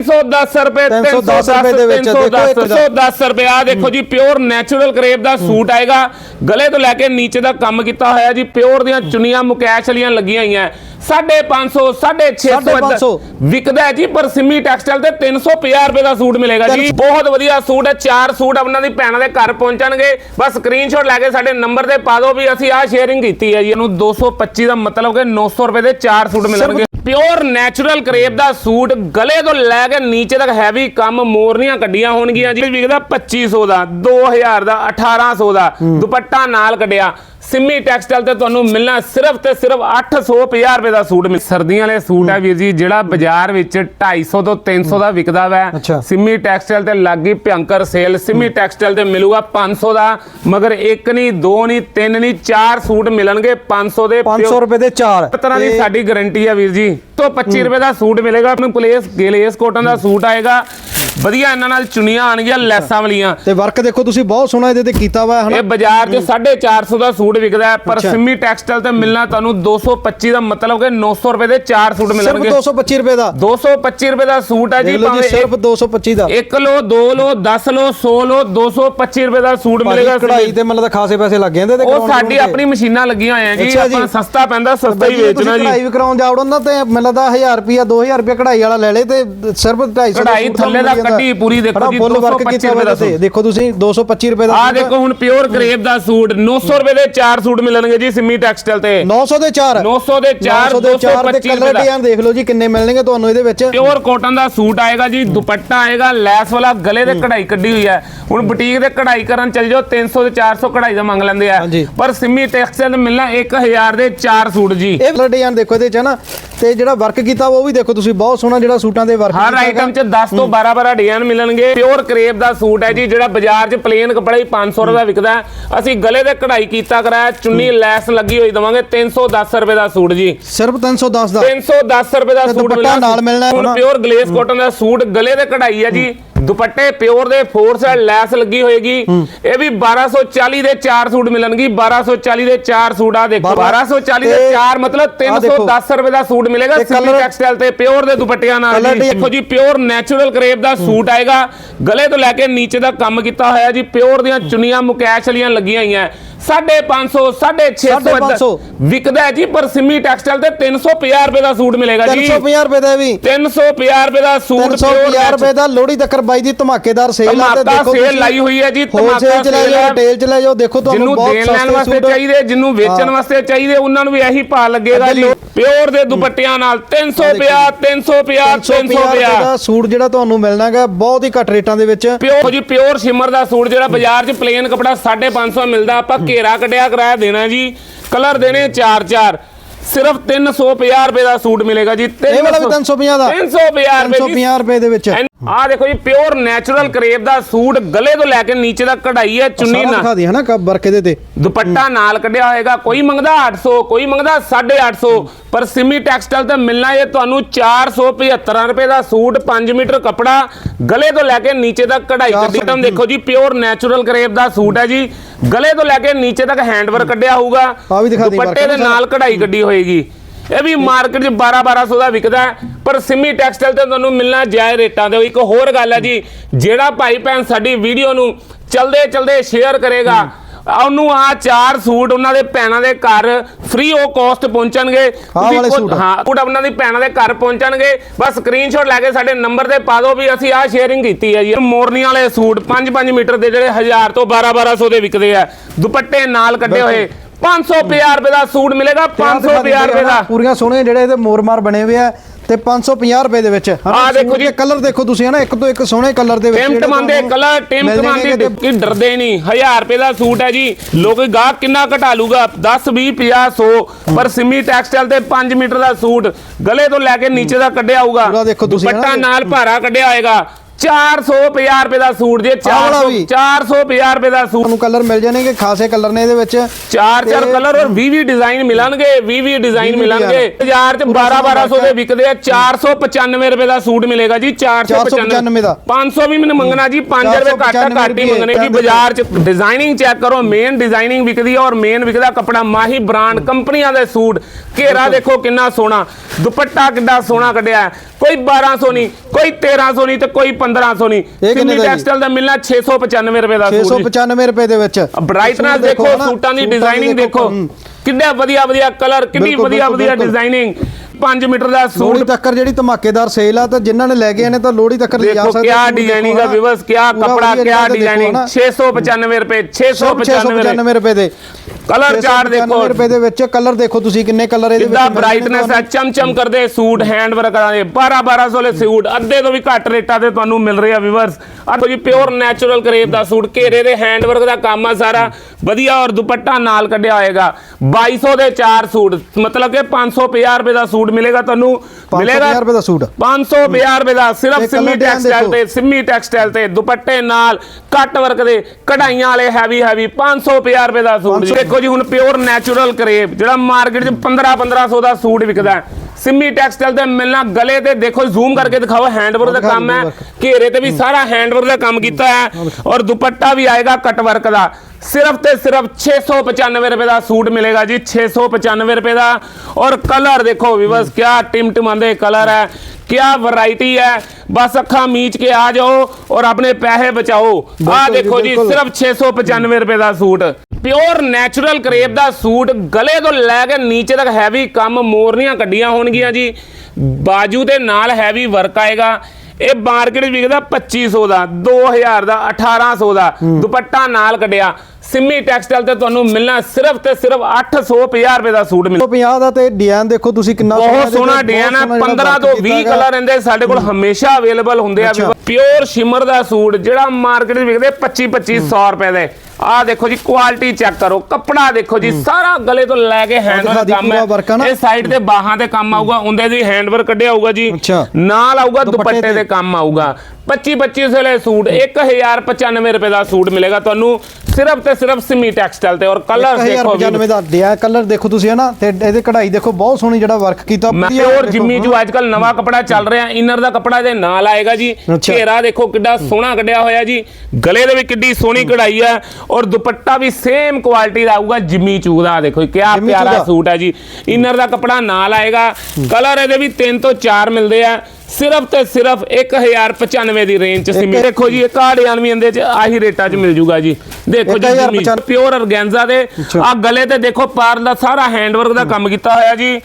310 ਰੁਪਏ 310 ਰੁਪਏ ਦੇ ਵਿੱਚ ਦੇਖੋ ਇੱਕ 310 ਰੁਪਏ। ਆ ਦੇਖੋ ਜੀ ਪਿਓਰ ਨੈਚੁਰਲ ਕਰੇਪ ਦਾ ਸੂਟ ਆਏਗਾ। ਗਲੇ ਤੋਂ ਲੈ ਕੇ ਨੀਚੇ ਦਾ ਕੰਮ ਕੀਤਾ ਹੋਇਆ ਜੀ ਪਿਓਰ ਦੀਆਂ ਚੁੰਨੀਆਂ ਮੁਕੈਸ਼ ਵਾਲੀਆਂ ਲੱਗੀਆਂ ਹੋਈਆਂ। 550 650 550 ਵਿਕਦਾ ਹੈ ਜੀ ਪਰ ਸਿੰਮੀ ਟੈਕਸਟਾਈਲ ਤੇ 350 ਰੁਪਏ ਦਾ ਸੂਟ ਮਿਲੇਗਾ ਜੀ। ਬਹੁਤ ਵਧੀਆ ਸੂਟ ਹੈ ਚਾਰ ਸੂਟ ਆਪਣਾ ਦੀ ਭੈਣਾਂ ਦੇ ਘਰ ਪਹੁੰਚਣਗੇ। ਬਸ ਸਕਰੀਨਸ਼ਾਟ ਲੈ ਕੇ ਸਾਡੇ ਨੰਬਰ ਤੇ ਪਾ ਦਿਓ ਵੀ ਅਸੀਂ ਆਹ ਸ਼ੇਅਰਿੰਗ ਕੀਤੀ ਹੈ ਜੀ। ਇਹਨੂੰ 225 ਦਾ ਮਤਲਬ ਕਿ 900 ਰੁਪਏ ਦੇ ਚਾਰ ਸੂਟ ਮਿਲਣਗੇ। ਪਿਓਰ ਨੈਚੁਰਲ ਕਰੇਪ ਦਾ ਸੂਟ ਗਲੇ ਤੋਂ ਲੈ ਕੇ ਨੀਚੇ ਤੱਕ ਹੈਵੀ ਕੰਮ ਮੋਰਨੀਆਂ ਕੱਢੀਆਂ ਹੋਣਗੀਆਂ ਜੀ। ਵਿਕਦਾ 2500 ਦਾ 2000 ਦਾ 1800 ਦਾ। ਦੁਪੱਟਾ ਨਾਲ ਕੱਢਿਆ। ਸਿੰਮੀ ਟੈਕਸਟਾਈਲ ਤੇ ਤੁਹਾਨੂੰ ਮਿਲਣਾ ਸਿਰਫ ਤੇ ਸਿਰਫ 850 ਰੁਪਏ ਦਾ ਸੂਟ ਮਿਲ ਸਰਦੀਆਂ ਵਾਲੇ ਸੂਟ ਹੈ। ਵੀਰ ਜੀ ਜਿਹੜਾ ਬਾਜ਼ਾਰ ਵਿੱਚ 250 ਤੋਂ 300 ਦਾ ਵਿਕਦਾ ਵੈ। ਸਿੰਮੀ ਟੈਕਸਟਾਈਲ ਤੇ ਲੱਗੀ ਭਿਅੰਕਰ ਸੇਲ। ਸਿੰਮੀ ਟੈਕਸਟਾਈਲ ਤੇ ਮਿਲੂਗਾ 500 ਦਾ ਮਗਰ ਇੱਕ ਨਹੀਂ ਦੋ ਨਹੀਂ ਤਿੰਨ ਨਹੀਂ ਚਾਰ ਸੂਟ ਮਿਲਣਗੇ 500 ਦੇ 500 ਰੁਪਏ ਦੇ 4 ਹਰ ਤਰ੍ਹਾਂ ਦੀ ਸਾਡੀ ਗਾਰੰਟੀ ਹੈ ਵੀਰ ਜੀ। ਤੋਂ 25 ਰੁਪਏ ਦਾ ਸੂਟ ਮਿਲੇਗਾ। ਤੁਹਾਨੂੰ ਪਲੇਸ ਗਲੇਸ ਕੋਟਨ ਦਾ ਸੂਟ ਆਏਗਾ। ਵਧੀਆ ਇਹਨਾਂ ਨਾਲ ਚੁੰਨੀਆਂ ਆਣਗੀਆਂ ਲੈਸਾਂ ਵਾਲੀਆਂ। ਤੇ ਵਰਕ ਦੇਖੋ ਤੁਸੀਂ ਬਹੁਤ ਸੋਹਣਾ ਇਹਦੇ ਤੇ ਕੀਤਾ ਹੋਇਆ ਹੈ ਇਹ ਹਨਾ ਬਾਜ਼ਾਰ 'ਚ 450 ਦਾ ਸੂਟ ਵਿਕਦਾ ਹੈ ਪਰ। ਸਿੰਮੀ ਟੈਕਸਟਾਈਲ ਤੇ ਮਿਲਣਾ ਤੁਹਾਨੂੰ 225 ਦਾ ਮਤਲਬ ਕਿ 900 ਰੁਪਏ ਦੇ ਚਾਰ ਸੂਟ ਸਿਰਫ ਮਿਲਣਗੇ। 225 ਰੁਪਏ ਦਾ? 225 ਰੁਪਏ ਦਾ ਸੂਟ ਹੈ ਜੀ ਭਾਵੇਂ ਸਿਰਫ 225 ਦਾ ਇੱਕ ਲੋ ਦੋ ਲੋ 10 ਲੋ 100 ਲੋ 225 ਰੁਪਏ ਦਾ ਸੂਟ ਮਿਲੇਗਾ ਕਢਾਈ ਤੇ ਮਤਲਬ ਖਾਸੇ ਪੈਸੇ ਲੱਗ ਜਾਂਦੇ ਤੇ ਉਹ ਸਾਡੀ ਆਪਣੀ ਮਸ਼ੀਨਾਂ ਲੱਗੀਆਂ ਹੋਈਆਂ ਜੀ। ਆਪਾਂ ਸਸਤਾ ਪੈਂਦਾ ਸਸਤਾ ਹੀ ਵੇਚਣਾ ਜੀ। ਕਢਾਈ ਵੀ ਕਰਾਉਣ ਜਾਵੜੋ ਨਾ ਤੇ ਮੈਨੂੰ ਲੱਗਦਾ 1000 ਰੁਪਿਆ 2000 ਰੁਪਿਆ ਕਢਾਈ ਵਾਲਾ ਲੈ ਲੇ ਤੇ ਸਿਰਫ 250 ਦਾ ਕਢਾਈ ਥੱਲੇ ਦਾ ਕੱਢੀ ਪੂਰੀ ਦੇਖੋ ਜੀ, ਫੁੱਲ ਵਰਕ 225 ਕੀਤਾ ਰੁਪਏ ਦਾ ਸੂਟ। ਦੇਖੋ ਤੁਸੀਂ 225 ਰੁਪਏ ਦਾ ਆ। ਦੇਖੋ ਹੁਣ ਪਿਓਰ ਕਰੇਪ ਦਾ ਸੂਟ 900 ਰੁਪਏ ਦੇ ਚਾਰ ਸੂਟ ਮਿਲਣਗੇ ਜੀ ਸਿੰਮੀ ਟੈਕਸਟਾਈਲ ਤੇ। 900 ਦੇ 4 900 ਦੇ ਚਾਰ 900 ਦੇ 4 ਤੇ 225 ਕਲਰ ਦਾ। ਡਿਜ਼ਾਈਨ ਦੇਖ ਲਓ ਜੀ ਕਿੰਨੇ ਮਿਲਣਗੇ ਤੁਹਾਨੂੰ ਇਹਦੇ ਵਿੱਚ। ਪਿਓਰ ਕਾਟਨ ਦਾ ਸੂਟ ਆਏਗਾ ਜੀ ਦੁਪੱਟਾ ਆਏਗਾ ਲੈਸ ਵਾਲਾ ਗਲੇ ਤੇ ਕਢਾਈ ਕੱਢੀ ਹੋਈ ਹੈ। ਹੁਣ ਬੁਟੀਕ ਦੇ ਕਢਾਈ ਕਰਨ ਚੱਲ ਜਾਓ 300 ਤੇ 400 ਕਢਾਈ ਦਾ ਮੰਗ ਲੈਂਦੇ ਆ। ਪਰ ਸਿੰਮੀ ਟੈਕਸਟਾਈਲ ਮਿਲਣਾ 1000 ਦੇ ਚਾਰ ਸੂਟ ਜੀ। ਇਹ ਕਲਰ ਡਿਜ਼ਾਈਨ ਦੇਖੋ ਇਹਦੇ ਚ ਨਾ ਤੇ ਜਿਹੜਾ ਵਰਕ ਕੀਤਾ ਉਹ ਵੀ ਦੇਖੋ ਤੁਸੀਂ ਬਹੁਤ ਸੋਹਣਾ ਜਿਹੜਾ ਸੂਟਾਂ ਦੇ ਵਰਕ ਹਰ ਆਈਟਮ 'ਚ 10 ਤੋਂ 12 12 ਡਿਜ਼ਾਈਨ ਮਿਲਣਗੇ। ਪਿਓਰ ਕਰੇਪ ਦਾ ਸੂਟ ਹੈ ਜੀ ਜਿਹੜਾ ਬਾਜ਼ਾਰ 'ਚ ਪਲੇਨ ਕੱਪੜਾ ਹੀ 500 ਰੁਪਏ ਦਾ ਵਿਕਦਾ। ਅਸੀਂ ਗਲੇ ਤੇ ਕਢਾਈ ਕੀਤਾ ਕਰਾਇਆ ਚੁੰਨੀ ਲੈਸ ਲੱਗੀ ਹੋਈ ਦਵਾਂਗੇ 310 ਰੁਪਏ ਦਾ ਸੂਟ ਜੀ। ਸਿਰਫ 310 ਦਾ? 310 ਰੁਪਏ ਦਾ ਸੂਟ ਨਾਲ ਮਿਲਣਾ। ਪਿਓਰ ਗਲੇਸ ਕਾਟਨ ਦਾ ਸੂਟ ਗਲੇ ਤੇ ਕਢਾਈ ਹੈ ਜੀ। ਦੁਪੱਟੇ ਪਿਓਰ ਦੇ ਫੋਰ ਸਾਈਡ ਲੈਸ ਲੱਗੀ ਹੋਏਗੀ। ਇਹ ਵੀ 1240 ਦੇ ਚਾਰ ਸੂਟ ਮਿਲਣਗੇ। 1240 ਦੇ ਚਾਰ ਸੂਟ ਆ ਦੇਖੋ। ਬਾਰਾਂ- 1240 ਦੇ ਤੇ ਚਾਰ ਮਤਲਬ ਆਹ ਦੇਖੋ। 310 ਰੁਪਏ ਦਾ ਸੂਟ ਮਿਲੇਗਾ। colour- ਟੈਕਸਟਾਈਲ ਤੇ ਪਿਓਰ ਦੇ ਦੁਪੱਟਿਆਂ ਨਾਲ ਦੇਖੋ ਜੀ ਪਿਓਰ ਨੈਚੁਰਲ ਕਰੇਪ ਦਾ ਸੂਟ ਆਏਗਾ। ਗਲੇ ਤੋਂ ਲੈ ਕੇ ਨੀਚੇ ਦਾ ਕੰਮ ਕੀਤਾ ਹੋਇਆ ਜੀ। ਪਿਓਰ ਦੀਆਂ ਚੁੰਨੀਆਂ ਮੁਕੈਸ਼ ਵਾਲੀਆਂ ਲੱਗੀਆਂ ਹੋਈਆਂ। 550 650 550 ਵਿਕਦਾ ਹੈ ਜੀ ਪਰ ਸਿੰਮੀ ਟੈਕਸਟਾਈਲ ਤੇ 350 ਰੁਪਏ ਦਾ ਸੂਟ ਮਿਲੇਗਾ ਜੀ। 350 ਰੁਪਏ ਦਾ ਵੀ। 350 ਰੁਪਏ ਦਾ ਸੂਟ 350 ਰੁਪਏ ਦਾ ਲੋਹੜੀ ਤੱਕਰ ਬਾਈ ਦੀ ਧਮਾਕੇਦਾਰ ਸੇਲ ਆ ਤੇ ਦੇਖੋ ਸੇਲ ਲਾਈ ਹੋਈ ਹੈ ਜੀ ਹੋਲਸੇਲ ਚ ਲੈ sale ਜਾਓ ਹੈ। ਰਿਟੇਲ ਚ ਲੈ ਜਾਓ ਦੇਖੋ ਤੁਹਾਨੂੰ ਜਿਹਨੂੰ ਵਾਸਤੇ ਚਾਹੀਦੇ ਵੇਚਣ। ਵਾਸਤੇ ਚਾਹੀਦੇ ਉਹਨਾਂ ਨੂੰ ਵੀ ਇਹੀ ਭਾਅ ਲੱਗੇਗਾ ਜੀ। ਪਿਓਰ ਦੇ ਦੁਪੱਟਿਆਂ ਨਾਲ 350 350 350 ਰੁਪਏ 350 ਦਾ ਸੂਟ ਜਿਹੜਾ ਤੁਹਾਨੂੰ ਮਿਲਣਾਗਾ ਬਹੁਤ ਹੀ ਘੱਟ ਰੇਟਾਂ ਦੇ ਵਿੱਚ। ਪਿਓਰ ਜੀ ਪਿਓਰ ਸ਼ਿਮਰ ਦਾ ਸੂਟ ਜਿਹੜਾ ਬਾਜ਼ਾਰ 'ਚ ਪਲੇਨ ਕਪੜਾ 550 ਮਿਲਦਾ ਆਪਾਂ ਘੇਰਾ ਕੱਢਿਆ ਕਰਾਇਆ ਦੇਣਾ ਜੀ ਕਲਰ ਦੇਣੇ 4 4 ਸਿਰਫ 350 ਰੁਪਏ ਦਾ ਸੂਟ ਮਿਲੇਗਾ ਜੀ ਇਹ ਵਾਲਾ ਵੀ 350 ਦਾ। 350 ਰੁਪਏ ਜੀ 350 ਰੁਪਏ ਦੇ ਵਿੱਚ। ਆ ਦੇਖੋ ਜੀ ਪਿਓਰ ਨੈਚੁਰਲ ਕਰੇਪ ਦਾ ਸੂਟ ਗਲੇ ਤੋਂ ਲੈ ਕੇ ਨੀਚੇ ਤੱਕ ਕਢਾਈ ਹੈ ਚੁੰਨੀ ਨਾਲ। ਦਿਖਾ ਦੀ ਹਨਾ ਕੱਬ ਵਰਕ ਇਹਦੇ ਤੇ। ਦੁਪੱਟਾ ਨਾਲ ਕੱਢਿਆ ਹੋਏਗਾ ਕੋਈ ਮੰਗਦਾ 800 ਕੋਈ ਮੰਗਦਾ 850 ਪਰ ਸਿਮੀ ਟੈਕਸਟਾਈਲ ਤੇ ਮਿਲਣਾ ਇਹ ਤੁਹਾਨੂੰ 475 ਰੁਪਏ ਦਾ ਸੂਟ 5 ਮੀਟਰ ਕੱਪੜਾ ਗਲੇ ਤੋਂ ਲੈ ਕੇ ਨੀਚੇ ਤੱਕ ਕਢਾਈ। ਕੱਢੀ ਤੁਹਾਨੂੰ ਦੇਖੋ ਜੀ ਪਿਓਰ ਨੈਚੁਰਲ ਕਰੇਪ ਦਾ ਸੂਟ ਹੈ ਜੀ। ਗਲੇ ਤੋਂ ਲੈ ਕੇ ਨੀਚੇ ਤੱਕ ਹੈਂਡਵਰਕ ਕੱਢਿਆ ਹੋਊਗਾ ਦੀ ਦੁਪੱਟੇ ਦੇ ਨਾਲ ਕਢਾਈ ਕੱਢੀ ਹੋਏਗੀ। ਇਹ ਵੀ ਮਾਰਕੀਟ 'ਚ 12 1200 ਦਾ ਵਿਕਦਾ ਪਰ ਸਿਮੀ ਟੈਕਸਟਾਈਲ ਤੇ ਤੁਹਾਨੂੰ ਮਿਲਣਾ ਜਾਇਜ਼ ਰੇਟਾਂ ਤੇ ਇੱਕ ਹੋਰ ਗੱਲ ਹੈ ਜੀ ਜਿਹੜਾ ਭਾਈ ਭੈਣ ਸਾਡੀ ਵੀਡੀਓ ਨੂੰ ਚਲਦੇ ਚਲਦੇ ਸ਼ੇਅਰ ਕਰੇਗਾ ਉਹਨੂੰ ਆ ਚਾਰ ਸੂਟ ਉਹਨਾਂ ਦੇ ਭੈਣਾਂ ਦੇ ਘਰ ਫ੍ਰੀ ਉਹ ਕਾਸਟ ਪਹੁੰਚਣਗੇ। ਤੁਸੀਂ ਸੂਟ? ਹਾਂ ਸੂਟ ਉਹਨਾਂ ਦੀ ਭੈਣਾਂ ਦੇ ਘਰ ਪਹੁੰਚਣਗੇ। ਬਸ ਸਕਰੀਨਸ਼ਾਟ ਲੈ ਕੇ ਸਾਡੇ ਨੰਬਰ ਤੇ ਪਾ ਦਿਓ ਵੀ ਅਸੀਂ ਆਹ ਸ਼ੇਅਰਿੰਗ ਕੀਤੀ ਹੈ ਜੀ। ਮੋਰਨੀ ਵਾਲੇ ਸੂਟ 5-5 ਮੀਟਰ ਦੇ ਜਿਹੜੇ 1000 ਤੋਂ 12-1200 ਦੇ ਵਿਕਦੇ ਆ। ਦੁਪੱਟੇ ਨਾਲ ਕੱਢੇ ਹੋਏ। 550 ਰੁਪਏ ਦਾ ਸੂਟ ਮਿਲੇਗਾ 550 ਰੁਪਏ ਦਾ। ਪੂਰੀਆਂ ਸੋਹਣੇ ਜਿਹੜੇ ਇਹਦੇ ਮੋਰਮਾਰ ਬਣੇ ਹੋਏ ਆ। ਤੇ 550 ਰੁਪਏ ਦੇ ਵਿੱਚ ਆਹ ਦੇਖੋ ਜੀ। ਕਲਰ ਦੇਖੋ ਤੁਸੀਂ ਹਨਾ? ਇੱਕ ਤੋਂ ਇੱਕ ਸੋਹਣੇ ਕਲਰ ਦੇ ਵਿੱਚ ਟਿਮ ਜਿਹੜੇ ਟਮਾਂਦੇ ਤੁਹਾਨੂੰ ਕਲਰ ਟਿਮ ਮਿਲ ਟਮਾਂਦੇ ਜਾਣਗੇ ਤੇ ਕਿ ਡਰਦੇ ਨਹੀਂ। 1000 ਰੁਪਏ ਦਾ ਸੂਟ ਹੈ ਜੀ। ਲੋਕ ਗਾਹਕ ਕਿੰਨਾ ਘਟਾ ਲੂਗਾ? 10 20 50 100 ਪਰ ਸਿਮੀ ਟੈਕਸਟਾਈਲ ਤੇ 5 ਮੀਟਰ ਦਾ ਸੂਟ ਗਲੇ ਤੋਂ ਲੈ ਕੇ ਨੀਚੇ ਦਾ ਕੱਢਿਆ ਹੋਊਗਾ। ਦੁਪੱਟਾ। ਨਾਲ ਭਾਰਾ ਕੱਢਿਆ ਹੋਏਗਾ। 450 ਰੁਪਏ ਦਾ ਸੂਟ ਜੇ ਆਹ ਵਾਲਾ 400 ਵੀ। 450 ਰੁਪਏ ਦਾ ਸੂਟ। ਤੁਹਾਨੂੰ ਕਲਰ ਮਿਲ ਜਾਣਗੇ ਖਾਸੇ ਕਲਰ ਨੇ ਇਹਦੇ ਵਿੱਚ। ਚਾਰ ਚਾਰ ਕਲਰ ਔਰ 20 20 ਡਿਜ਼ਾਈਨ ਮਿਲਣਗੇ 20 20 ਡਿਜ਼ਾਈਨ 20 ਮਿਲਣਗੇ। ਬਾਜ਼ਾਰ 'ਚ 12 1200 ਦੇ ਵਿਕਦੇ ਆ 495 ਰੁਪਏ ਦਾ ਸੂਟ ਮਿਲੇਗਾ ਜੀ 495 ਦਾ। 500 ਵੀ ਮੈਨੂੰ ਮੰਗਣਾ ਜੀ 5 ਰੁਪਏ ਘੱਟ ਆ, ਘੱਟ ਹੀ ਮੰਗਣੇ ਜੀ ਬਾਜ਼ਾਰ 'ਚ ਡਿਜ਼ਾਈਨਿੰਗ ਚੈੱਕ ਕਰੋ ਮੇਨ ਡਿਜ਼ਾਈਨਿੰਗ ਵਿਕਦੀ ਹੈ ਔਰ ਮੇਨ ਵਿਕਦਾ ਕੱਪੜਾ ਮਾਹੀ ਬ੍ਰਾਂਡ ਕੰਪਨੀਆਂ ਦੇ ਸੂਟ। ਘੇਰਾ ਦੇਖੋ ਕਿੰਨਾ ਸੋਹਣਾ ਦੁਪੱਟਾ ਕਿੰਨਾ ਸੋਹਣਾ ਕੱਢਿਆ। ਕੋਈ 1200 ਨਹੀਂ ਕੋਈ 1300 ਨਹੀਂ ਤੇ ਕੋਈ 1500 ਨਹੀਂ। ਸਿੰਮੀ ਟੈਕਸਟਾਈਲ ਦਾ ਮਿਲਣਾ 695 ਰੁਪਏ ਦਾ ਸੂਟ 695 ਰੁਪਏ ਦੇ ਵਿੱਚ। ਬ੍ਰਾਈਟਨੈਸ ਦੇਖੋ ਸੂਟਾਂ ਦੀ ਡਿਜ਼ਾਈਨਿੰਗ ਦੇਖੋ ਕਿੰਨਾ ਵਧੀਆ ਵਧੀਆ ਕਲਰ ਕਿੰਨੀ ਵਧੀਆ ਵਧੀਆ ਡਿਜ਼ਾਈਨਿੰਗ 5 ਮੀਟਰ ਦਾ ਸੂਟ। ਲੋੜੀ ਤੱਕਰ ਜਿਹੜੀ ਧਮਾਕੇਦਾਰ ਸੇਲ ਆ ਤਾਂ ਜਿਨ੍ਹਾਂ ਨੇ ਲੈ ਗਏ ਨੇ ਤਾਂ ਲੋੜੀ ਤੱਕਰ ਲੈ ਜਾ ਸਕਦੇ ਦੇਖੋ ਕੀ ਡਿਜ਼ਾਈਨਿੰਗ ਦਾ ਵਿਵਸ ਕੀ ਕਪੜਾ ਕੀ ਡਿਜ਼ਾਈਨਿੰਗ 695 ਰੁਪਏ 695 ਰੁਪਏ ਦੇ। ਕਲਰ 695 ਦੇਖੋ। ਰੁਪਏ ਦੇ ਵਿੱਚ ਕਲਰ ਦੇਖੋ ਤੁਸੀਂ ਕਿੰਨੇ ਕਲਰ ਇਹਦੇ ਕਿੰਦਾ ਮਿਲਣੇ ਨੇ ਬ੍ਰਾਈਟਨੈਸ ਹੈ ਤੁਹਾਨੂੰ। ਚਮ ਚਮ ਕਰਦੇ ਸੂਟ ਹੈਂਡ ਵਰਕ ਦੇ 12 1200 ਵਾਲੇ ਸੂਟ ਅੱਧੇ ਤੋਂ ਵੀ ਘੱਟ ਰੇਟਾਂ ਤੇ ਤੁਹਾਨੂੰ ਮਿਲ ਰਹੇ ਵਿਵਰਸ ਆ ਜੀ ਪਿਓਰ ਨੈਚੁਰਲ ਕਰੇਪ ਦਾ ਸੂਟ ਘੇਰੇ ਦੇ ਹੈਂਡ ਵਰਕ ਦਾ ਕੰਮ ਆ ਸਾਰਾ। ਵਧੀਆ ਔਰ ਦੁਪੱਟਾ ਨਾਲ ਕੱਢਿਆ ਹੋਏਗਾ। 2200 ਦੇ 4 ਸੂਟ ਮਤਲਬ ਕਿ 550 ਰੁਪਏ ਦਾ ਸੂਟ ਮਿਲੇਗਾ ਤੁਹਾਨੂੰ। 550 ਰੁਪਏ ਦਾ ਸੂਟ। 550 ਰੁਪਏ ਦਾ ਸਿਰਫ ਸਿੰਮੀ ਟੈਕਸਟਾਈਲ ਦੇਖੋ। ਤੇ ਸਿੰਮੀ ਟੈਕਸਟਾਈਲ ਤੇ ਦੁਪੱਟੇ ਨਾਲ ਕੱਟ ਵਰਕ ਦੇ ਕਢਾਈਆਂ ਵਾਲੇ ਹੈਵੀ ਹੈਵੀ 550 ਰੁਪਏ ਦਾ ਸੂਟ। ਜੀ ਦੇਖੋ ਜੀ ਹੁਣ ਪਿਓਰ ਨੈਚੁਰਲ ਕਰੇਪ ਜਿਹੜਾ ਮਾਰਕੀਟ 'ਚ 15 1500 ਦਾ ਸੂਟ ਵਿਕਦਾ ਹੈ। ਸਿੰਮੀ ਟੈਕਸਟਾਈਲ ਤੇ ਮਿਲਣਾ ਗਲੇ ਤੇ ਦੇਖੋ ਜ਼ੂਮ ਕਰਕੇ ਦਿਖਾਓ ਹੈਂਡਵਰਕ ਦਾ ਕੰਮ ਹੈ। ਘੇਰੇ ਤੇ ਵੀ ਸਾਰਾ ਹੈਂਡਵਰਕ ਦਾ ਕੰਮ ਕੀਤਾ ਹੈ ਔਰ ਦੁਪੱਟਾ ਵੀ ਆਏਗਾ ਕਟ ਦਾ। ਸਿਰਫ ਤੇ ਸਿਰਫ 695 ਰੁਪਏ ਦਾ ਸੂਟ ਮਿਲੇਗਾ ਜੀ 695 ਰੁਪਏ ਦਾ। ਔਰ ਕਲਰ ਦੇਖੋ ਵੀਵਰਸ ਕਿਆ ਟਿਮਟਮਾਂਦੇ ਕਲਰ ਹੈ ਕਿਆ ਵੈਰਾਈਟੀ ਹੈ। ਬਸ ਅੱਖਾਂ ਮੀਚ ਕੇ ਆ ਜਾਓ ਔਰ ਆਪਣੇ ਪੈਸੇ ਬਚਾਓ। ਆ ਦੇਖੋ ਜੀ ਸਿਰਫ 695 ਰੁਪਏ ਦਾ ਸੂਟ। ਪਿਓਰ ਨੈਚੁਰਲ ਕਰੇਪ ਦਾ ਸੂਟ ਗਲੇ ਤੋਂ ਲੈ ਕੇ ਨੀਚੇ ਤੱਕ ਹੈਵੀ ਕੰਮ ਮੋਰਨੀਆਂ ਕੱਢੀਆਂ ਹੋਣਗੀਆਂ ਜੀ। ਬਾਜੂ ਦੇ ਨਾਲ ਹੈਵੀ ਵਰਕ ਆਏਗਾ। ਇਹ ਮਾਰਕੀਟ ਵਿੱਚ ਵਿਕਦਾ 2500 ਦਾ 2000 ਦਾ 1800 ਦਾ। ਦੁਪੱਟਾ ਨਾਲ ਕੱਢਿਆ। ਸਿੰਮੀ ਟੈਕਸਟਾਈਲ ਤੇ ਤੁਹਾਨੂੰ ਮਿਲਣਾ ਸਿਰਫ ਤੇ ਸਿਰਫ 850 ਰੁਪਏ ਦਾ ਸੂਟ ਮਿਲ 150 ਦਾ ਤੇ ਡਿਜ਼ਾਈਨ ਦੇਖੋ ਤੁਸੀਂ ਕਿੰਨਾ ਬਹੁਤ ਸੋਹਣਾ ਡਿਜ਼ਾਈਨ ਹੈ ਬਹੁਤ ਸੋਹਣਾ 15 ਜਿਹੜਾ ਤੋਂ work 20 ਕੀਤਾ ਕਲਰ ਰਹਿੰਦੇ ਸਾਡੇ ਕੋਲ ਹਮੇਸ਼ਾ ਅਵੇਲੇਬਲ ਹੁੰਦੇ ਆ। ਪਿਓਰ ਸ਼ਿਮਰ ਦਾ ਸੂਟ ਜਿਹੜਾ ਮਾਰਕੀਟ ਵਿੱਚ ਵਿਕਦੇ 25 2500 ਰੁਪਏ ਦੇ। ਆਹ ਦੇਖੋ ਜੀ ਕੁਆਲਿਟੀ ਚੈੱਕ ਕਰੋ ਕੱਪੜਾ ਦੇਖੋ ਜੀ ਸਾਰਾ ਗਲੇ ਤੋਂ ਲੈ ਕੇ ਹੈਂਡ ਦੀ ਕੰਮ। ਹੈ ਇਹ ਸਾਈਡ ਤੇ ਬਾਹਾਂ ਤੇ ਕੰਮ ਆਊਗਾ ਉਹਦੇ ਦੀ ਹੈਂਡ ਵਰਕ ਕੱਢਿਆ ਹੋਊਗਾ ਜੀ। ਨਾਲ ਆਊਗਾ ਦੁਪੱਟੇ ਤੇ। ਦੇ ਕੰਮ ਆਊਗਾ 25 25 ਵਾਲੇ ਸੂਟ 1095 ਰੁਪਏ ਦਾ ਸੂਟ ਮਿਲੇਗਾ ਤੁਹਾਨੂੰ ਸਿਰਫ ਤੇ ਸਿਰਫ ਸਿਮੀ ਟੈਕਸਟਾਈਲ ਤੇ ਔਰ ਕਲਰ ਦੇਖੋ ਵੀ 1095 ਦਾ ਡਿਜ਼ਾਈਨ ਕਲਰ ਦੇਖੋ ਤੁਸੀਂ ਹਨਾ ਤੇ ਇਹਦੇ ਕਢਾਈ ਦੇਖੋ ਬਹੁਤ ਸੋਹਣੀ ਜਿਹੜਾ ਵਰਕ ਕੀਤਾ ਮੈਂ ਵਧੀਆ ਦੇਖੋ, ਜਿੰਮੀ ਜੋ ਅੱਜ ਕੱਲ ਨਵਾਂ ਕਪੜਾ ਚੱਲ ਰਿਹਾ ਇਨਰ ਦਾ ਕਪੜਾ ਇਹਦੇ ਨਾਲ ਆਏਗਾ ਜੀ। ਘੇਰਾ ਦੇਖੋ ਕਿੱਡਾ ਸੋਹਣਾ ਕੱਢਿਆ ਹੋਇਆ ਜੀ। ਗਲੇ ਦੇ ਵੀ ਕਿੱਡੀ ਸੋਹਣੀ ਕਢਾਈ ਹੈ ਔਰ ਦੁਪੱਟਾ ਵੀ ਸੇਮ ਕੁਆਲਿਟੀ ਦਾ ਆਊਗਾ ਜਿੰਮੀ ਚੂ ਦਾ ਦੇਖੋ ਕਿਆ ਪਿਆਰਾ ਦਾ। ਸੂਟ ਹੈ ਜੀ। ਇਨਰ ਦਾ ਕਪੜਾ ਨਾਲ ਆਏਗਾ ਕਲਰ ਇਹਦੇ ਵੀ 3 ਤੋਂ 4 ਮਿਲਦੇ ਆ। ਸਿਰਫ ਤੇ ਸਿਰਫ 1095 ਦੀ ਰੇਂਜ ਚ ਸਿਮੀ। ਦੇਖੋ ਜੀ ਇਹ ਕਾੜਿਆਨ ਵੀ ਇਹਦੇ ਚ ਆਹੀ ਰੇਟਾਂ ਚ ਮਿਲ ਜੂਗਾ ਜੀ। ਦੇਖੋ ਜੀ 1095 ਪਿਓਰ ਅਰਗੈਂਜ਼ਾ ਦੇ। ਆ ਗਲੇ ਤੇ ਦੇਖੋ ਪਾਰ ਦਾ ਸਾਰਾ ਹੈਂਡਵਰਕ ਦਾ ਕੰਮ ਕੀਤਾ ਹੋਇਆ ਜੀ।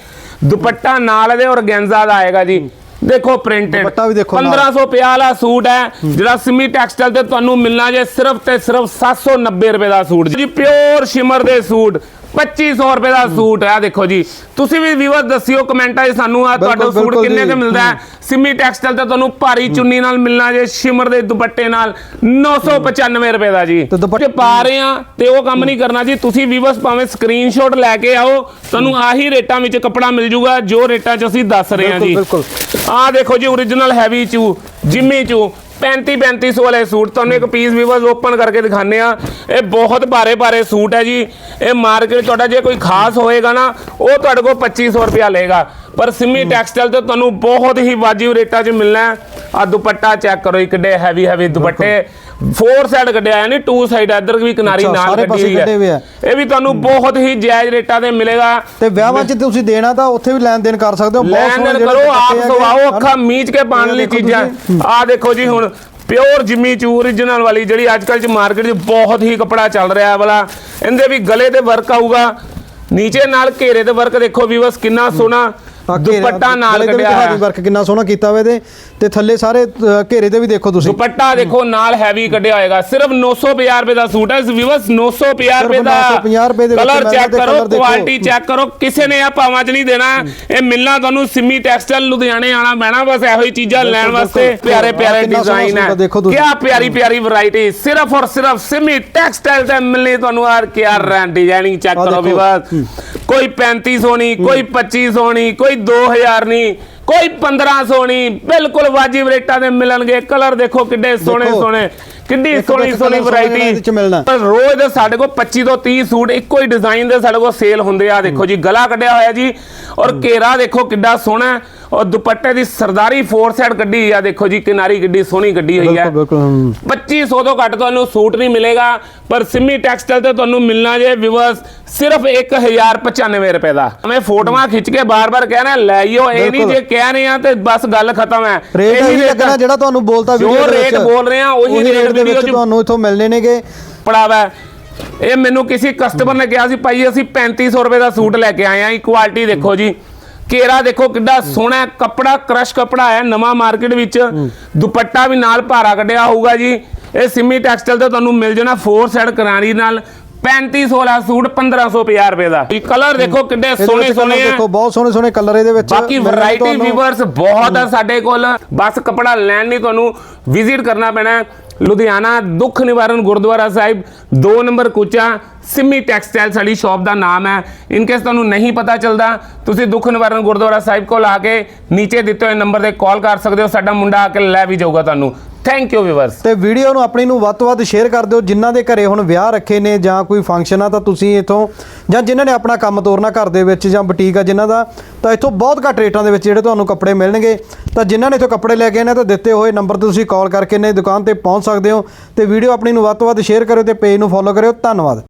ਦੁਪੱਟਾ ਨਾਲ ਇਹਦੇ ਔਰਗੈਂਜ਼ਾ ਦਾ ਆਏਗਾ ਜੀ। ਦੇਖੋ ਪ੍ਰਿੰਟਡ ਦੁਪੱਟਾ ਵੀ ਦੇਖੋ ਨਾਲ। 1550 ਵਾਲਾ ਸੂਟ ਹੈ ਜਿਹੜਾ ਸਿਮੀ ਟੈਕਸਟਾਈਲ ਤੇ ਤੁਹਾਨੂੰ ਮਿਲਣਾ ਜੇ ਸਿਰਫ ਤੇ ਸਿਰਫ 790 ਰੁਪਏ ਦਾ ਸੂਟ। ਜੀ ਪਿਓਰ ਸ਼ਿਮਰ ਦੇ ਸੂਟ। 2500 ਰੁਪਏ ਦਾ ਸੂਟ ਹੈ ਦੇਖੋ ਜੀ। ਤੁਸੀਂ ਵੀ ਵੀਵਰ ਦੱਸਿਓ ਕਮੈਂਟਾਂ 'ਚ ਸਾਨੂੰ ਆ ਤੁਹਾਡਾ ਸੂਟ ਕਿੰਨੇ। ਕੁ ਮਿਲਦਾ ਹੈ? ਸਿਮੀ ਟੈਕਸਟਾਈਲ ਤੇ ਤੁਹਾਨੂੰ ਭਾਰੀ ਚੁੰਨੀ ਨਾਲ ਮਿਲਣਾ ਜੇ ਸ਼ਿਮਰ ਦੇ ਦੁਪੱਟੇ ਨਾਲ 995 ਰੁਪਏ ਦਾ ਜੀ। ਜੇ ਪਾ ਰਹੇ ਆ ਤੇ ਉਹ ਕੰਮ ਨਹੀਂ ਕਰਨਾ ਜੀ। ਤੁਸੀਂ ਵੀਵਰਸ ਭਾਵੇਂ ਸਕਰੀਨਸ਼ਾਟ ਲੈ ਕੇ ਆਓ ਤੁਹਾਨੂੰ ਆਹੀ ਰੇਟਾਂ ਵਿੱਚ ਕੱਪੜਾ ਮਿਲ ਜੂਗਾ ਜੋ ਰੇਟਾਂ 'ਚ ਅਸੀਂ ਦੱਸ ਰਹੇ ਹਾਂ ਬਿਲਕੁਲ, ਜੀ। ਬਿਲਕੁਲ। ਆਹ ਦੇਖੋ ਜੀ origignal ਹੈਵੀ ਚੂ ਜਿਮੀ ਚੂ 35 3500 ਵਾਲੇ ਸੂਟ ਤੁਹਾਨੂੰ ਇੱਕ ਪੀਸ ਵੀਵਰਸ ਓਪਨ ਕਰਕੇ ਦਿਖਾਣੇ ਆ ਇਹ ਬਹੁਤ ਭਾਰੇ ਭਾਰੇ ਸੂਟ ਹੈ ਜੀ। ਇਹ ਮਾਰਕੀਟ ਤੁਹਾਡਾ ਜੇ ਕੋਈ ਖਾਸ ਹੋਏਗਾ ਨਾ ਉਹ ਤੁਹਾਡੇ ਕੋਲ 2500 ਰੁਪਿਆ ਲਏਗਾ। ਪਰ ਸਿਮੀ ਟੈਕਸਟਾਈਲ ਤੇ ਤੁਹਾਨੂੰ ਬਹੁਤ ਹੀ ਵਾਜਿਬ ਰੇਟਾਂ 'ਚ ਮਿਲਣਾ ਆ ਦੁਪੱਟਾ ਚੈੱਕ ਕਰੋ ਇਹ ਕਿੱਡੇ ਹੈਵੀ ਹੈਵੀ ਦੁਪੱਟੇ ਫੋਰ ਸਾਈਡ ਕੱਢਿਆ ਯਾਨੀ ਟੂ ਸਾਈਡ ਇੱਧਰ ਵੀ ਕਿਨਾਰੀ ਨਾਲ ਕੱਢੀ ਹੋਈ ਹੈ। ਆ। ਇਹ ਵੀ ਤੁਹਾਨੂੰ ਬਹੁਤ ਹੀ ਜਾਇਜ਼ ਰੇਟਾਂ ਤੇ ਮਿਲੇਗਾ। ਤੇ ਵਿਆਹਾਂ 'ਚ ਤੁਸੀਂ ਦੇਣਾ ਤਾਂ ਉੱਥੇ ਵੀ ਲੈਣ ਦੇਣ ਕਰ ਸਕਦੇ ਹੋ। ਬਹੁਤ ਸੋਹਣੇ ਜਿਹੜੇ ਕਰੋ ਆਪ ਸਵਾਓ ਆ, ਅੱਖਾਂ ਮੀਚ ਕੇ ਪਾਣ ਲਈ ਚੀਜ਼ਾਂ। ਆਹ ਦੇਖੋ ਜੀ ਹੁਣ ਪਿਓਰ ਜਿਮੀ ਚੂ origignal ਵਾਲੀ ਜਿਹੜੀ ਅੱਜ ਕੱਲ੍ਹ ਚ ਮਾਰਕੀਟ 'ਚ ਬਹੁਤ ਹੀ ਕਪੜਾ ਚੱਲ ਰਿਹਾ ਹੈ ਵਾਲਾ। ਇਹਦੇ ਵੀ ਗਲੇ ਤੇ ਵਰਕ ਆਊਗਾ। ਨੀਚੇ ਨਾਲ ਘੇਰੇ ਤੇ ਵਰਕ ਦੇਖੋ ਵੀਵਸ ਕਿੰਨਾ ਸੋਹਣਾ। ਦੁਪੱਟਾ ਨਾਲ ਕੱਢਿਆ ਹੋਇਆ। ਵਰਕ ਕਿੰਨਾ ਸੋਹਣਾ ਕੀਤਾ ਹੋਇਆ ਇਹਦੇ। ਤੇ ਥੱਲੇ ਸਾਰੇ ਘੇਰੇ ਤੇ ਵੀ ਦੇਖੋ ਤੁਸੀਂ। ਦੁਪੱਟਾ ਦੇਖੋ ਨਾਲ ਹੈਵੀ ਕੱਢਿਆ ਹੋਏਗਾ। ਸਿਰਫ 950 ਰੁਪਏ ਦਾ ਸੂਟ ਹੈ। ਵੀਵਸ 950 ਰੁਪਏ ਦਾ 950 ਰੁਪਏ ਦੇ ਵਿੱਚ ਕਲਰ ਚੈੱਕ ਕਰੋ। ਕੁਆਲਿਟੀ ਚੈੱਕ ਕਰੋ। ਕਿਸੇ ਨੇ ਆ ਭਾਵਾਂ ਚ ਨਹੀਂ ਦੇਣਾ। ਇਹ ਮਿਲਣਾ ਤੁਹਾਨੂੰ ਸਿੰਮੀ ਟੈਕਸਟਾਈਲ ਲੁਧਿਆਣੇ ਆਣਾ ਪੈਣਾ ਬਸ ਇਹੋ ਹੀ ਚੀਜ਼ਾਂ ਲੈਣ ਵਾਸਤੇ। ਪਿਆਰੇ ਪਿਆਰੇ ਡਿਜ਼ਾਈਨ ਹੈ। ਕਿਆ ਪਿਆਰੀ ਪਿਆਰੀ ਵੈਰਾਈਟੀ ਸਿਰਫ ਔਰ ਸਿਰਫ ਸਿੰਮੀ ਟੈਕਸਟਾਈਲ ਤੇ ਮਿਲਣੀ ਤੁਹਾਨੂੰ ਯਾਰ ਕਿਆ ਰਾਂ ਡਿਜ਼ਾਈਨਿੰਗ ਚੈੱਕ ਕਰੋ ਵੀ ਦੇਖੋ। ਬਸ ਕੋਈ 3500 ਨਹੀਂ ਕੋਈ 2500 ਨਹੀਂ ਕੋਈ 2000 ਨਹੀਂ ਕੋਈ 1500 ਨਹੀਂ ਬਿਲਕੁਲ ਵਾਜਿਬ ਰੇਟਾਂ ਦੇ ਮਿਲਣਗੇ। ਕਲਰ ਦੇਖੋ ਕਿੱਡੇ ਸੋਹਣੇ। ਸੋਹਣੇ ਕਿੰਨੀ ਸੋਹਣੀ ਸੋਹਣੀ ਵੈਰਾਈਟੀ। ਪਰ ਰੋਜ਼ ਦੇ ਸਾਡੇ ਕੋਲ 25 ਤੋਂ 30 ਸੂਟ ਇੱਕੋ ਹੀ ਡਿਜ਼ਾਈਨ ਦੇ ਸਾਡੇ ਕੋਲ ਸੇਲ ਹੁੰਦੇ ਆ। ਦੇਖੋ ਜੀ ਗਲਾ ਕੱਢਿਆ ਹੋਇਆ ਜੀ ਔਰ ਘੇਰਾ ਦੇਖੋ ਕਿੱਡਾ ਸੋਹਣਾ। ਔਰ ਦੁਪੱਟੇ ਦੀ ਸਰਦਾਰੀ ਫੋਰ ਸਾਈਡ ਹੋਈ ਆ ਦੇਖੋ ਜੀ ਕਿਨਾਰੀ ਕਿੱਡੀ ਸੋਹਣੀ ਕੱਢੀ ਹੋਈ ਹੈ ਬਿਲਕੁਲ ਬਿਲਕੁਲ ਹਮ। 2500 ਤੋਂ ਘੱਟ ਤੁਹਾਨੂੰ ਸੂਟ ਨਹੀਂ ਮਿਲੇਗਾ ਪਰ ਸਿੰਮੀ ਟੈਕਸਟਾਈਲ ਤੇ ਤੁਹਾਨੂੰ ਮਿਲਣਾ ਜੇ ਵਿਵਰਸ ਸਿਰਫ 1095 ਰੁਪਏ ਦਾ। ਮੈਂ ਫੋਟੋਆਂ ਖਿੱਚ ਕੇ ਬਾਰ-ਬਾਰ ਕਹਿਣਾ ਲੈ ਆਇਓ ਇਹ ਨਹੀਂ। ਜੇ ਕਹਿ ਰਹੇ ਆ ਤੇ ਬਸ ਗੱਲ ਖਤਮ ਹੈ। ਰੇਟ ਰੇਟ ਲੱਗਣਾ ਜਿਹੜਾ ਤੁਹਾਨੂੰ ਬੋਲਤਾ ਜੋ ਵੀਡੀਓ ਵਿੱਚ। ਰੇਟ ਬੋਲ ਰਹੇ ਆ ਉਹੀ ਰੇਟ ਦੇ ਵੀਡੀਓ ਵਿੱਚ ਚ ਤੁਹਾਨੂੰ ਇੱਥੋਂ ਮਿਲਣੇ ਨੇਗੇ। ਪੜਾਵਾ ਹੈ। ਇਹ ਮੈਨੂੰ ਕਿਸੇ ਕਸਟਮਰ ਨੇ ਕਿਹਾ ਸੀ ਭਾਈ ਅਸੀਂ 3500 ਰੁਪਏ ਦਾ ਸੂਟ ਲੈ ਕੇ ਆਏ ਆ ਇਹ ਕੁਆਲਿਟੀ ਦੇਖੋ ਜੀ। ਕੇਰਾ ਦੇਖੋ ਕਿੱਡਾ ਸੋਹਣਾ ਕੱਪੜਾ ਕ੍ਰਸ਼ ਕੱਪੜਾ ਹੈ ਨਵਾਂ ਮਾਰਕੀਟ ਵਿੱਚ। ਦੁਪੱਟਾ ਵੀ ਨਾਲ ਭਾਰਾ ਕੱਢਿਆ ਹੋਊਗਾ ਜੀ। ਇਹ ਸਿੰਮੀ ਟੈਕਸਟਾਈਲ ਤੇ ਤੁਹਾਨੂੰ ਮਿਲ ਜਾਣਾ ਫੋਰ ਸਾਈਡ ਕਰਾਰੀ ਨਾਲ। 3500 ਵਾਲਾ ਸੂਟ 1550 ਰੁਪਏ ਦਾ। ਇਹ ਕਲਰ ਦੇਖੋ ਇਹਦੇ ਸੋਹਣੇ ਸੋਹਣੇ ਆ। ਦੇਖੋ ਬਹੁਤ ਸੋਹਣੇ ਸੋਹਣੇ ਕਲਰ ਇਹਦੇ ਵਿੱਚ ਬਾਕੀ ਵੈਰਾਈਟੀ। ਵੀਵਰਸ ਬਹੁਤ ਆ ਸਾਡੇ ਕੋਲ। ਬਸ ਕਪੜਾ ਲੈਣ ਨਹੀਂ ਤੁਹਾਨੂੰ ਵਿਜ਼ਿਟ ਕਰਨਾ ਪੈਣਾ। ਲੁਧਿਆਣਾ ਦੁੱਖ ਨਿਵਾਰਨ ਗੁਰਦੁਆਰਾ ਸਾਹਿਬ 2 ਨੰਬਰ ਕੁਚਾ। ਸਿੰਮੀ ਟੈਕਸਟਾਈਲ ਸਾਡੀ ਸ਼ਾਪ ਦਾ ਨਾਮ ਹੈ। ਇਨ ਕੇਸ ਤੁਹਾਨੂੰ ਨਹੀਂ ਪਤਾ ਚੱਲਦਾ, ਤੁਸੀਂ ਦੁੱਖ ਨਿਵਾਰਨ ਗੁਰਦੁਆਰਾ ਸਾਹਿਬ ਕੋਲ ਆ ਕੇ ਨੀਚੇ ਦਿੱਤੇ ਹੋਏ ਨੰਬਰ ਤੇ ਕਾਲ ਕਰ ਸਕਦੇ ਹੋ। ਸਾਡਾ ਮੁੰਡਾ ਆ ਕੇ ਲੈ ਵੀ ਜਾਊਗਾ ਤੁਹਾਨੂੰ। ਥੈਂਕ ਯੂ ਵੀਵਰਸ ਤੇ ਵੀਡੀਓ ਨੂੰ ਆਪਣੀ ਨੂੰ ਵੱਧ ਤੋਂ ਵੱਧ ਸ਼ੇਅਰ ਕਰ ਦਿਓ। ਜਿਨ੍ਹਾਂ ਦੇ ਘਰੇ ਹੁਣ ਵਿਆਹ ਰੱਖੇ ਨੇ ਜਾਂ ਕੋਈ ਫੰਕਸ਼ਨ ਆ, ਤਾਂ ਤੁਸੀਂ ਇਥੋਂ ਜਾਂ ਜਿਨ੍ਹਾਂ ਨੇ ਆਪਣਾ ਕੰਮ ਤੋਰਨਾ ਘਰ ਦੇ ਵਿੱਚ ਜਾਂ ਬੁਟੀਕ ਆ ਜਿਨ੍ਹਾਂ ਦਾ, ਤਾਂ ਇਥੋਂ ਬਹੁਤ ਘੱਟ ਰੇਟਾਂ ਦੇ ਵਿੱਚ ਜਿਹੜੇ ਤੁਹਾਨੂੰ ਕੱਪੜੇ ਮਿਲਣਗੇ। ਤਾਂ ਜਿਨ੍ਹਾਂ ਨੇ ਇਥੋਂ ਕੱਪੜੇ ਲੈ ਕੇ ਆਏ ਨੇ ਤਾਂ ਦਿੱਤੇ ਹੋਏ ਨੰਬਰ ਤੇ ਤੁਸੀਂ ਕਾਲ ਕਰਕੇ ਨੇ ਦੁਕਾਨ ਤੇ ਪਹੁੰਚ ਸਕਦੇ ਹੋ। ਤੇ ਵੀਡੀਓ ਆਪਣੀ ਨੂੰ ਵੱਧ ਤੋਂ ਵੱਧ ਸ਼ੇਅਰ ਕਰਿਓ ਤੇ ਪੇਜ ਨੂੰ ਫੋਲੋ ਕਰਿਓ। ਧੰਨਵਾਦ।